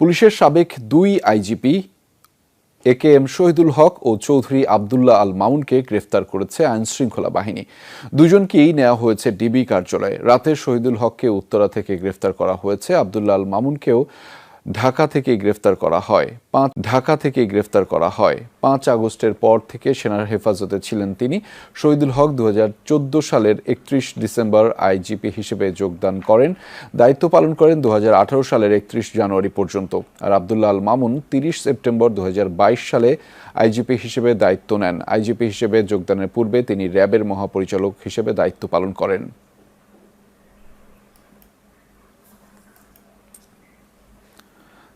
পুলিশের সাবেক দুই IGP, A K M Shahidul Haque ও চৌধুরী আবদুল্লাহ আল মাউনকে গ্রেফতার করেছে আইন শৃঙ্খলা বাহিনী। দুজনকেই নেওয়া হয়েছে ডিবি কার্যালয়ে। রাতে শহীদুল হককে উত্তরা থেকে গ্রেফতার করা হয়েছে। আবদুল্লাহ আল মামুনকেও ঢাকা থেকে গ্রেফতার করা হয়। পাঁচ, ঢাকা থেকে গ্রেফতার করা হয়। পাঁচ আগস্টের পর থেকে সেনার হেফাজতে ছিলেন তিনি। শহীদুল হক দু হাজার চোদ্দ সালের একত্রিশ ডিসেম্বর আইজিপি হিসেবে যোগদান করেন। দায়িত্ব পালন করেন দু হাজার আঠারো সালের একত্রিশ জানুয়ারি পর্যন্ত। আর আবদুল্লাহ আল মামুন তিরিশ সেপ্টেম্বর দু হাজার বাইশ সালে আইজিপি হিসেবে দায়িত্ব নেন। আইজিপি হিসেবে যোগদানের পূর্বে তিনি র্যাবের মহাপরিচালক হিসেবে দায়িত্ব পালন করেন।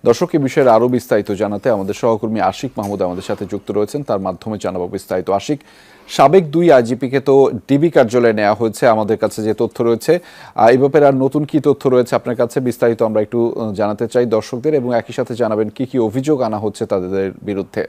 দর্শক এই বিষয়ে আরও বিস্তারিত জানাতে আমাদের সহকর্মী আশিক মাহমুদ আমাদের সাথে যুক্ত রয়েছেন। তার মাধ্যমে জানাব বিস্তারিত। আশিক, সাবেক দুই আইজিপিকে তো ডিবি কার্যালয়ে নেওয়া হয়েছে, আমাদের কাছে যে তথ্য রয়েছে এই ব্যাপারে আর নতুন কি তথ্য রয়েছে আপনার কাছে বিস্তারিত আমরা একটু জানাতে চাই দর্শকদের এবং একই সাথে জানাবেন কি কি অভিযোগ আনা হচ্ছে তাদের বিরুদ্ধে।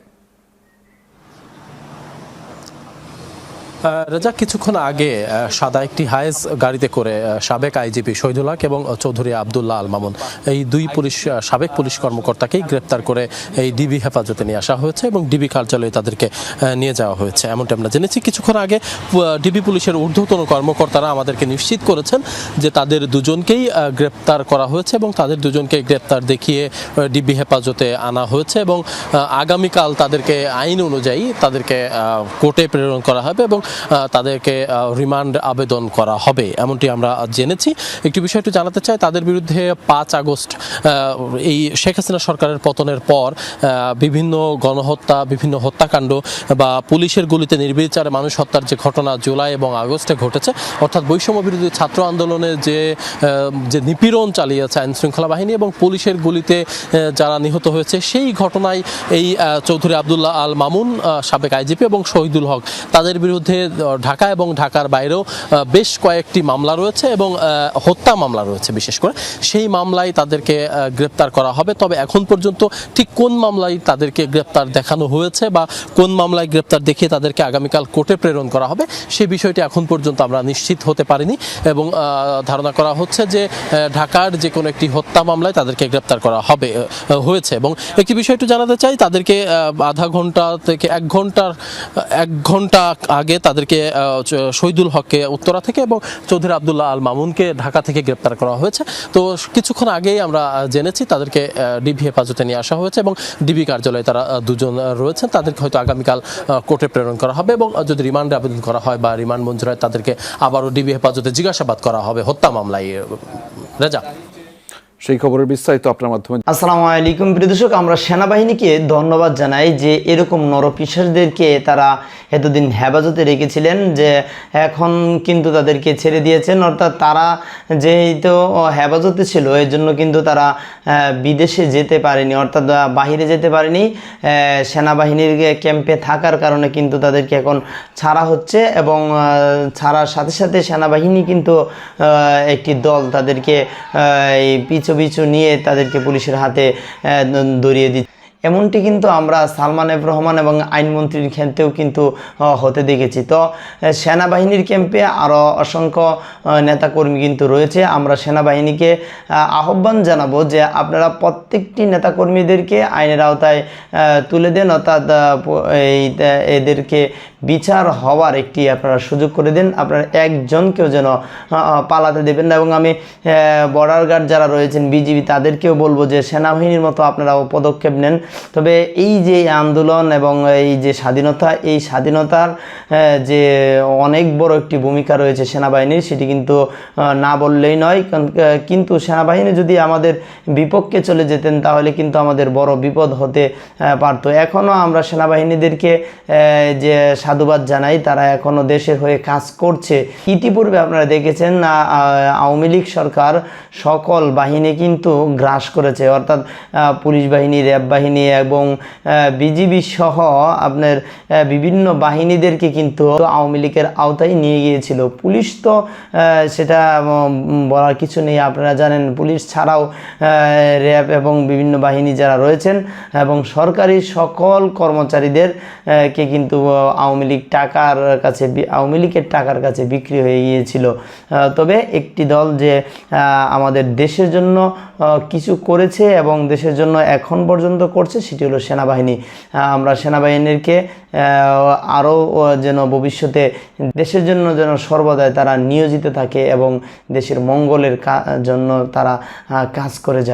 রেজা কিছুক্ষণ আগে সাদা একটি হায়েস গাড়িতে করে সাবেক আইজিপি শহীদুল হক এবং চৌধুরী আবদুল্লাহ আল মামুন, এই দুই পুলিশ সাবেক পুলিশ কর্মকর্তাকেই গ্রেপ্তার করে এই ডিবি হেফাজতে নিয়ে আসা হয়েছে এবং ডিবি কার্যালয়ে তাদেরকে নিয়ে যাওয়া হয়েছে। এমনটা আমরা জেনেছি। কিছুক্ষণ আগে ডিবি পুলিশের ঊর্ধ্বতন কর্মকর্তারা আমাদেরকে নিশ্চিত করেছেন যে তাদের দুজনকেই গ্রেপ্তার করা হয়েছে এবং তাদের দুজনকে গ্রেপ্তার দেখিয়ে ডিবি হেফাজতে আনা হয়েছে এবং আগামীকাল তাদেরকে আইন অনুযায়ী তাদেরকে কোর্টে প্রেরণ করা হবে এবং তাদেরকে রিমান্ড আবেদন করা হবে। এমনটি আমরা জেনেছি। একটি বিষয় একটু জানাতে চাই, তাদের বিরুদ্ধে পাঁচ আগস্ট এই শেখ হাসিনা সরকারের পতনের পর বিভিন্ন গণহত্যা, বিভিন্ন হত্যাকাণ্ড বা পুলিশের গুলিতে নির্বিচারে মানুষ হত্যার যে ঘটনা জুলাই এবং আগস্টে ঘটেছে, অর্থাৎ বৈষম্য বিরোধী ছাত্র আন্দোলনে যে যে নিপীড়ন চালিয়েছে আইন শৃঙ্খলা বাহিনী এবং পুলিশের গুলিতে যারা নিহত হয়েছে, সেই ঘটনায় এই চৌধুরী আবদুল্লাহ আল মামুন সাবেক আইজিপি এবং শহীদুল হক, তাদের বিরুদ্ধে ঢাকা এবং ঢাকার বাইরেও বেশ কয়েকটি মামলা রয়েছে এবং হত্যা মামলা রয়েছে বিশেষ করে। সেই মামলায় তাদেরকে গ্রেপ্তার করা হবে। তবে এখন পর্যন্ত ঠিক কোন মামলায় তাদেরকে গ্রেপ্তার দেখানো হয়েছে বা কোন মামলায় গ্রেপ্তার দেখিয়ে তাদেরকে আগামীকাল কোর্টে প্রেরণ করা হবে সেই বিষয়টি এখন পর্যন্ত আমরা নিশ্চিত হতে পারিনি এবং ধারণা করা হচ্ছে যে ঢাকার যে কোনো একটি হত্যা মামলায় তাদেরকে গ্রেপ্তার করা হবে হয়েছে এবং একটি বিষয় একটু জানাতে চাই, তাদেরকে আধা ঘণ্টা থেকে এক ঘণ্টার এক ঘণ্টা আগে তাদেরকে শহীদুল হককে উত্তরা থেকে এবং চৌধুরী আবদুল্লাহ আল মামুনকে ঢাকা থেকে গ্রেপ্তার করা হয়েছে। তো কিছুক্ষণ আগেই আমরা জেনেছি তাদেরকে ডিবি হেফাজতে নিয়ে আসা হয়েছে এবং ডিবি কার্যালয়ে তারা দুজন রয়েছেন। তাদেরকে হয়তো আগামীকাল কোর্টে প্রেরণ করা হবে এবং যদি রিমান্ডে আবেদন করা হয় বা রিমান্ড মঞ্জুর হয় তাদেরকে আবারও ডিবি হেফাজতে জিজ্ঞাসাবাদ করা হবে হত্যা মামলায়। রেজা। সেই খবরের বিস্তারিত আপনার মাধ্যমে আসসালামু আলাইকুম। প্রিয় দর্শক আমরা সেনাবাহিনীকে ধন্যবাদ জানাই যে এরকম নরপিসারদেরকে তারা এতদিন হেফাজতে রেখেছিলেন যে এখন কিন্তু তাদেরকে ছেড়ে দিয়েছেন। অর্থাৎ তারা যেহেতু হেফাজতে ছিল এর জন্য কিন্তু তারা বিদেশে যেতে পারেনি অর্থাৎ বাহিরে যেতে পারেনি। সেনাবাহিনীর ক্যাম্পে থাকার কারণে কিন্তু তাদেরকে এখন ছাড়া হচ্ছে এবং ছাড়ার সাথে সাথে সেনাবাহিনী কিন্তু একটি দল তাদেরকে আহ, পিছু নিয়ে তাদেরকে পুলিশের হাতে ধরিয়ে দিচ্ছে। এমনটি কিন্তু আমরা সালমান এফ রহমান এবং আইনমন্ত্রীর ক্ষেত্রেও কিন্তু হতে দেখেছি। তো সেনাবাহিনীর ক্যাম্পে আরও অসংখ্য নেতাকর্মী কিন্তু রয়েছে। আমরা সেনাবাহিনীকে আহ্বান জানাব যে আপনারা প্রত্যেকটি নেতাকর্মীদেরকে আইনের আওতায় তুলে দেন। অর্থাৎ এদেরকে বিচার হওয়ার একটি আপনারা সুযোগ করে দেন। আপনারা একজনকেও যেন পালাতে দেবেন না। এবং আমি বর্ডার গার্ড যারা রয়েছেন, বিজিবি, তাদেরকেও বলব যে সেনাবাহিনীর মতো আপনারাও পদক্ষেপ নেন। তবে এই যে আন্দোলন এবং এই যে স্বাধীনতা, এই স্বাধীনতার যে অনেক বড় একটি ভূমিকা রয়েছে সেনাবাহিনীর, সেটি কিন্তু না বললেই নয়। কিন্তু সেনাবাহিনী যদি আমাদের বিপক্ষে চলে যেতেন, তাহলে কিন্তু আমাদের বড় বিপদ হতে পারতো। এখনও আমরা সেনাবাহিনীদেরকে যে সাধুবাদ জানাই তারা এখনও দেশের হয়ে কাজ করছে। ইতিপূর্বে আপনারা দেখেছেন আওয়ামী লীগ সরকার সকল বাহিনী কিন্তু গ্রাস করেছে। অর্থাৎ পুলিশ বাহিনী র্যাব বাহিনী এবং বিজিবি সহ আপনার বিভিন্ন বাহিনীদেরকে কিন্তু আওয়ামী লীগের আওতায় নিয়ে গিয়েছিল। পুলিশ তো সেটা বলার কিছু নেই আপনারা জানেন পুলিশ ছাড়াও র্যাব এবং বিভিন্ন বাহিনী যারা রয়েছেন এবং সরকারি সকল কর্মচারীদের আহ, কে কিন্তু আওয়ামী আওয়ামী লীগ টাকার কাছে আওয়ামী লীগের টাকার কাছে বিক্রি হয়ে গিয়েছিল। তবে একটি দল যে আমাদের দেশের জন্য কিছু করেছে এবং দেশের জন্য এখন পর্যন্ত করছে, সেটি হলো সেনাবাহিনী। আমরা সেনাবাহিনীকে আরও যেন ভবিষ্যতে দেশের জন্য যেন সর্বদাই তারা নিয়োজিত থাকে এবং দেশের মঙ্গলের জন্য তারা কাজ করে যায়।